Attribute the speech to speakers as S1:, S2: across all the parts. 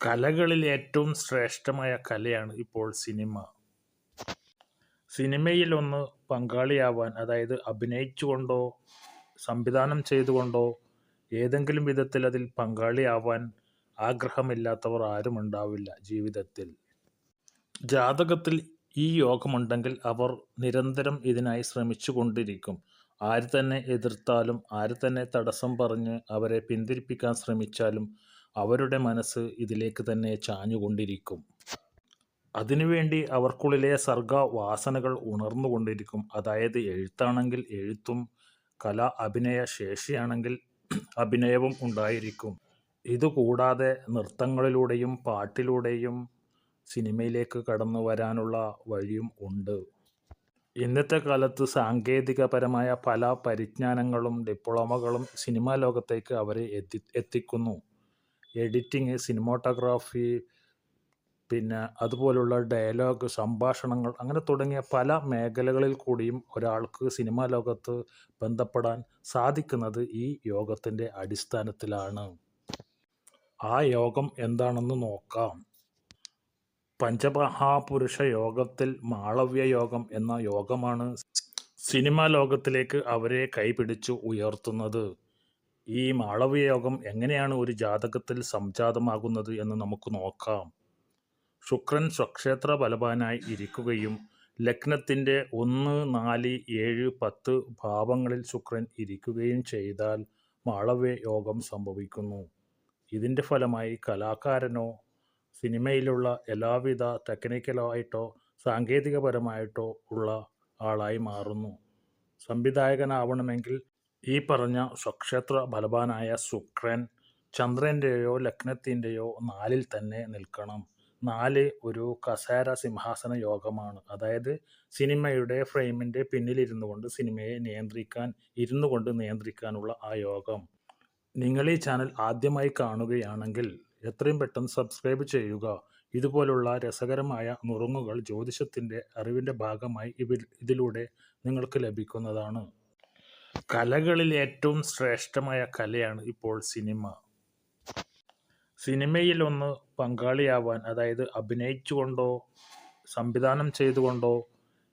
S1: കലകളിൽ ഏറ്റവും ശ്രേഷ്ഠമായ കലയാണ് ഇപ്പോൾ സിനിമ. സിനിമയിൽ ഒന്ന് പങ്കാളിയാവാൻ അതായത് അഭിനയിച്ചുകൊണ്ടോ സംവിധാനം ചെയ്തുകൊണ്ടോ ഏതെങ്കിലും വിധത്തിൽ അതിൽ പങ്കാളിയാവാൻ ആഗ്രഹമില്ലാത്തവർ ആരും ഉണ്ടാവില്ല ജീവിതത്തിൽ. ജാതകത്തിൽ ഈ യോഗമുണ്ടെങ്കിൽ അവർ നിരന്തരം ഇതിനായി ശ്രമിച്ചു കൊണ്ടിരിക്കും ആര് തന്നെ എതിർത്താലും ആര് തന്നെ തടസ്സം പറഞ്ഞ് അവരെ പിന്തിരിപ്പിക്കാൻ ശ്രമിച്ചാലും അവരുടെ മനസ്സ് ഇതിലേക്ക് തന്നെ ചാഞ്ഞുകൊണ്ടിരിക്കും. അതിനുവേണ്ടി അവർക്കുള്ളിലെ സർഗ വാസനകൾ ഉണർന്നുകൊണ്ടിരിക്കും. അതായത് എഴുത്താണെങ്കിൽ എഴുത്തും കല അഭിനയ ശേഷിയാണെങ്കിൽ അഭിനയവും ഉണ്ടായിരിക്കും. ഇതുകൂടാതെ നൃത്തങ്ങളിലൂടെയും പാട്ടിലൂടെയും സിനിമയിലേക്ക് കടന്നു വരാനുള്ള വഴിയും ഉണ്ട്. ഇന്നത്തെ കാലത്ത് സാങ്കേതികപരമായ പല പരിജ്ഞാനങ്ങളും ഡിപ്ലോമകളും സിനിമാ ലോകത്തേക്ക് അവരെ എത്തി എത്തിക്കുന്നു. എഡിറ്റിങ് സിനിമാട്ടോഗ്രാഫി പിന്നെ അതുപോലുള്ള ഡയലോഗ് സംഭാഷണങ്ങൾ അങ്ങനെ തുടങ്ങിയ പല മേഖലകളിൽ കൂടിയും ഒരാൾക്ക് സിനിമാ ലോകത്ത് ബന്ധപ്പെടാൻ സാധിക്കുന്നത് ഈ യോഗത്തിന്റെ അടിസ്ഥാനത്തിലാണ്. ആ യോഗം എന്താണെന്ന് നോക്കാം. പഞ്ചമഹാപുരുഷ യോഗത്തിൽ മാളവ്യ യോഗം എന്ന യോഗമാണ് സിനിമാ ലോകത്തിലേക്ക് അവരെ കൈപിടിച്ചു ഉയർത്തുന്നത്. ഈ മാളവ്യ യോഗം എങ്ങനെയാണ് ഒരു ജാതകത്തിൽ സംജാതമാകുന്നത് എന്ന് നമുക്ക് നോക്കാം. ശുക്രൻ സ്വക്ഷേത്ര ബലവാനായി ഇരിക്കുകയും ലഗ്നത്തിന്റെ ഒന്ന് നാല് ഏഴ് പത്ത് ഭാവങ്ങളിൽ ശുക്രൻ ഇരിക്കുകയും ചെയ്താൽ മാളവ്യ യോഗം സംഭവിക്കുന്നു. ഇതിന്റെ ഫലമായി കലാകാരനോ സിനിമയിലുള്ള എല്ലാവിധ ടെക്നിക്കലായിട്ടോ സാങ്കേതികപരമായിട്ടോ ഉള്ള ആളായി മാറുന്നു. സംവിധായകനാവണമെങ്കിൽ ഈ പറഞ്ഞ സ്വക്ഷേത്ര ബലവാനായ ശുക്രൻ ചന്ദ്രന്റെയോ ലഗ്നത്തിന്റെയോ നാലിൽ തന്നെ നിൽക്കണം. നാല് ഒരു കസേര സിംഹാസന യോഗമാണ്. അതായത് സിനിമയുടെ ഫ്രെയിമിന്റെ പിന്നിലിരുന്നു കൊണ്ട് സിനിമയെ നിയന്ത്രിക്കാൻ ഇരുന്നു കൊണ്ട് നിയന്ത്രിക്കാനുള്ള ആ യോഗം. നിങ്ങൾ ഈ ചാനൽ ആദ്യമായി കാണുകയാണെങ്കിൽ എത്രയും പെട്ടെന്ന് സബ്സ്ക്രൈബ് ചെയ്യുക. ഇതുപോലുള്ള രസകരമായ നുറുങ്ങുകൾ ജ്യോതിഷത്തിന്റെ അറിവിന്റെ ഭാഗമായി ഇതിലൂടെ നിങ്ങൾക്ക് ലഭിക്കുന്നതാണ്. കലകളിൽ ഏറ്റവും ശ്രേഷ്ഠമായ കലയാണ് ഇപ്പോൾ സിനിമ. സിനിമയിൽ ഒന്ന് പങ്കാളിയാവാൻ അതായത് അഭിനയിച്ചുകൊണ്ടോ സംവിധാനം ചെയ്തുകൊണ്ടോ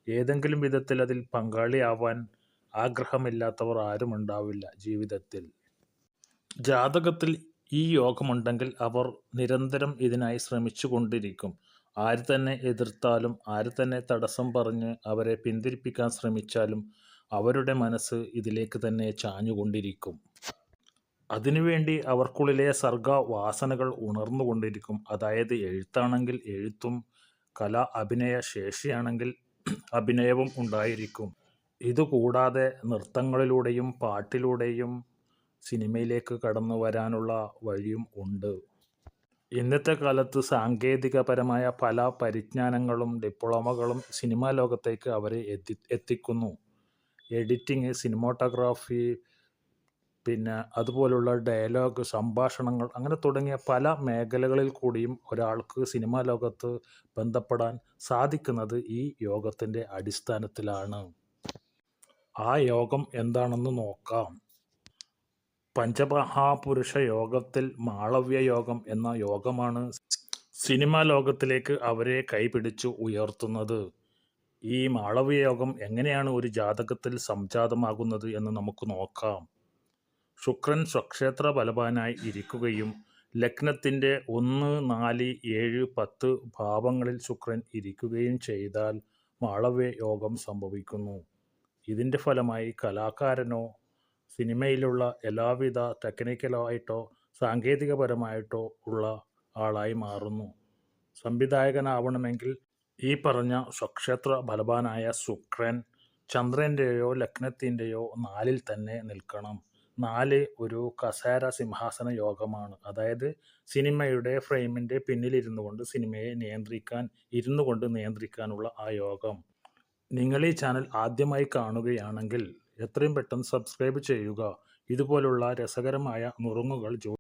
S1: ഏതെങ്കിലും വിധത്തിൽ അതിൽ പങ്കാളിയാവാൻ ആഗ്രഹമില്ലാത്തവർ ആരും ഉണ്ടാവില്ല ജീവിതത്തിൽ. ജാതകത്തിൽ ഈ യോഗമുണ്ടെങ്കിൽ അവർ നിരന്തരം ഇതിനായി ശ്രമിച്ചു കൊണ്ടിരിക്കും ആര് തന്നെ എതിർത്താലും ആര് തന്നെ തടസ്സം പറഞ്ഞ് അവരെ പിന്തിരിപ്പിക്കാൻ ശ്രമിച്ചാലും അവരുടെ മനസ്സ് ഇതിലേക്ക് തന്നെ ചാഞ്ഞുകൊണ്ടിരിക്കും. അതിനുവേണ്ടി അവർക്കുള്ളിലെ സർഗ വാസനകൾ ഉണർന്നുകൊണ്ടിരിക്കും. അതായത് എഴുത്താണെങ്കിൽ എഴുത്തും കല അഭിനയ ശേഷിയാണെങ്കിൽ അഭിനയവും ഉണ്ടായിരിക്കും. ഇതുകൂടാതെ നൃത്തങ്ങളിലൂടെയും പാട്ടിലൂടെയും സിനിമയിലേക്ക് കടന്നു വരാനുള്ള വഴിയും ഉണ്ട്. ഇന്നത്തെ കാലത്ത് സാങ്കേതികപരമായ പല പരിജ്ഞാനങ്ങളും ഡിപ്ലോമകളും സിനിമാ ലോകത്തേക്ക് അവരെ എത്തി എത്തിക്കുന്നു. എഡിറ്റിങ് സിനിമാട്ടോഗ്രാഫി പിന്നെ അതുപോലുള്ള ഡയലോഗ് സംഭാഷണങ്ങൾ അങ്ങനെ തുടങ്ങിയ പല മേഖലകളിൽ കൂടിയും ഒരാൾക്ക് സിനിമാ ലോകത്ത് ബന്ധപ്പെടാൻ സാധിക്കുന്നത് ഈ യോഗത്തിന്റെ അടിസ്ഥാനത്തിലാണ്. ആ യോഗം എന്താണെന്ന് നോക്കാം. പഞ്ചമഹാപുരുഷ യോഗത്തിൽ മാളവ്യ യോഗം എന്ന യോഗമാണ് സിനിമാ ലോകത്തിലേക്ക് അവരെ കൈപിടിച്ചു ഉയർത്തുന്നത്. ഈ മാളവ്യ യോഗം എങ്ങനെയാണ് ഒരു ജാതകത്തിൽ സംജാതമാകുന്നത് എന്ന് നമുക്ക് നോക്കാം. ശുക്രൻ സ്വക്ഷേത്ര ബലവാനായി ഇരിക്കുകയും ലഗ്നത്തിന്റെ ഒന്ന് നാല് ഏഴ് പത്ത് ഭാവങ്ങളിൽ ശുക്രൻ ഇരിക്കുകയും ചെയ്താൽ മാളവ്യ യോഗം സംഭവിക്കുന്നു. ഇതിന്റെ ഫലമായി കലാകാരനോ സിനിമയിലുള്ള എല്ലാവിധ ടെക്നിക്കലായിട്ടോ സാങ്കേതികപരമായിട്ടോ ഉള്ള ആളായി മാറുന്നു. സംവിധായകനാവണമെങ്കിൽ ഈ പറഞ്ഞ സ്വക്ഷേത്ര ബലവാനായ ശുക്രൻ ചന്ദ്രന്റെയോ ലഗ്നത്തിന്റെയോ നാലിൽ തന്നെ നിൽക്കണം. നാല് ഒരു കസേര സിംഹാസന യോഗമാണ്. അതായത് സിനിമയുടെ ഫ്രെയിമിന്റെ പിന്നിലിരുന്നു കൊണ്ട് സിനിമയെ നിയന്ത്രിക്കാൻ ഇരുന്നു കൊണ്ട് നിയന്ത്രിക്കാനുള്ള ആ യോഗം. നിങ്ങൾ ഈ ചാനൽ ആദ്യമായി കാണുകയാണെങ്കിൽ എത്രയും പെട്ടെന്ന് സബ്സ്ക്രൈബ് ചെയ്യുക. ഇതുപോലുള്ള രസകരമായ നുറുങ്ങുകൾ